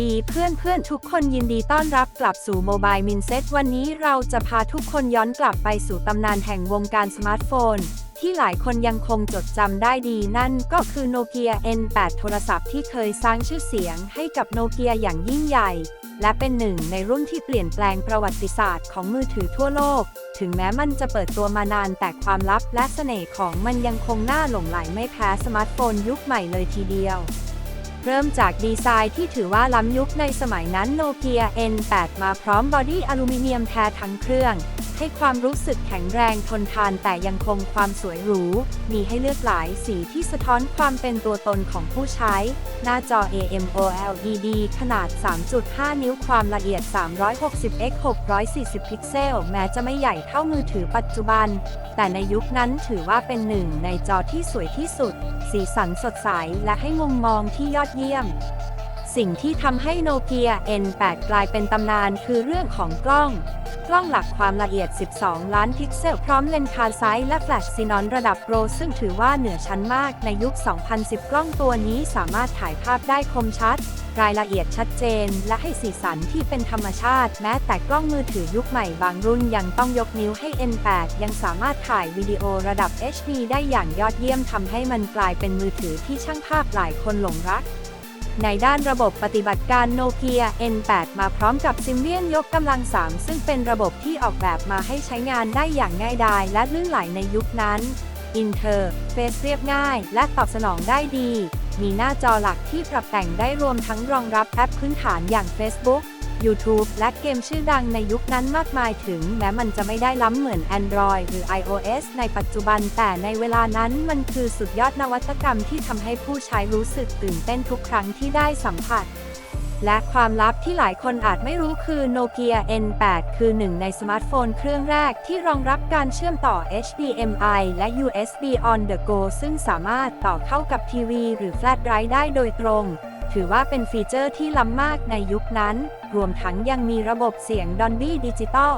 ดีเพื่อนเพื่อนๆทุกคนยินดีต้อนรับกลับสู่โมบายมินเซ็ตวันนี้เราจะพาทุกคนย้อนกลับไปสู่ตำนานแห่งวงการสมาร์ทโฟน ที่หลายคนยังคงจดจำได้ดีนั่นก็คือโนเกีย N8 โทรศัพท์ที่เคยสร้างชื่อเสียงให้กับโนเกียอย่างยิ่งใหญ่ และเป็นหนึ่งในรุ่นที่เปลี่ยนแปลงประวัติศาสตร์ของมือถือทั่วโลก ถึงแม้มันจะเปิดตัวมานานแต่ความลับและเสน่ห์ของมันยังคงน่าหลงไหลไม่แพ้สมาร์ทโฟนยุคใหม่เลยทีเดียว เริ่มจากดีไซน์ที่ถือว่าล้ำยุคในสมัยนั้นโนเกีย N8 มาพร้อมบอดี้อลูมิเนียมแท้ทั้งเครื่อง ให้ความรู้สึกแข็งแรงทนทานแต่ยังคงความสวยหรู มีให้เลือกหลายสีที่สะท้อนความเป็นตัวตนของผู้ใช้ หน้าจอ AMOLED ขนาด 3.5 นิ้วความละเอียด 360 x 640 พิกเซล แม้จะไม่ใหญ่เท่ามือถือปัจจุบัน แต่ในยุคนั้นถือว่าเป็นหนึ่งในจอที่สวยที่สุด สีสันสดใสและให้มุมมองที่ยอดเยี่ยม สิ่งที่ทำให้โนเกีย N8 กลายเป็นตำนานคือเรื่องของกล้อง กล้องหลักความละเอียด 12 ล้านพิกเซลพร้อมเลนส์คาร์ไซส์และแฟลชซีนอนระดับโปร ซึ่งถือว่าเหนือชั้นมากในยุค 2010 กล้องตัวนี้สามารถถ่ายภาพได้คมชัด รายละเอียดชัดเจน และให้สีสันที่เป็นธรรมชาติ แม้แต่กล้องมือถือยุคใหม่บางรุ่นยังต้องยกนิ้วให้ N8 ยังสามารถถ่ายวิดีโอระดับ HD ได้อย่างยอดเยี่ยมทำให้มันกลายเป็นมือถือที่ช่างภาพหลายคนหลงรัก ในด้านระบบปฏิบัติการโนเกีย N8 มาพร้อมกับซิมเวียนยกกำลัง 3 ซึ่งเป็นระบบที่ออกแบบมาให้ใช้งานได้อย่างง่ายดายและลื่นไหลในยุคนั้นอินเทอร์เฟซเรียบง่าย และตอบสนองได้ดี มีหน้าจอหลักที่ปรับแต่งได้รวมทั้งรองรับแอปพื้นฐานอย่าง Facebook YouTube และเกมชื่อดังในยุคนั้นมากมายถึงแม้มันจะไม่ได้ล้ำเหมือน Android หรือ iOS ในปัจจุบัน แต่ในเวลานั้นมันคือสุดยอดนวัตกรรมที่ทำให้ผู้ใช้รู้สึกตื่นเต้นทุกครั้งที่ได้สัมผัสและความลับที่หลายคนอาจไม่รู้คือโนเกีย N8 คือหนึ่งในสมาร์ทโฟนเครื่องแรกที่รองรับการเชื่อมต่อ HDMI และ USB on the go ซึ่งสามารถต่อเข้ากับทีวีหรือแฟลชไดรฟ์ได้โดยตรง ถือว่าเป็นฟีเจอร์ที่ล้ำมากในยุคนั้น รวมทั้งยังมีระบบเสียง Dolby Digital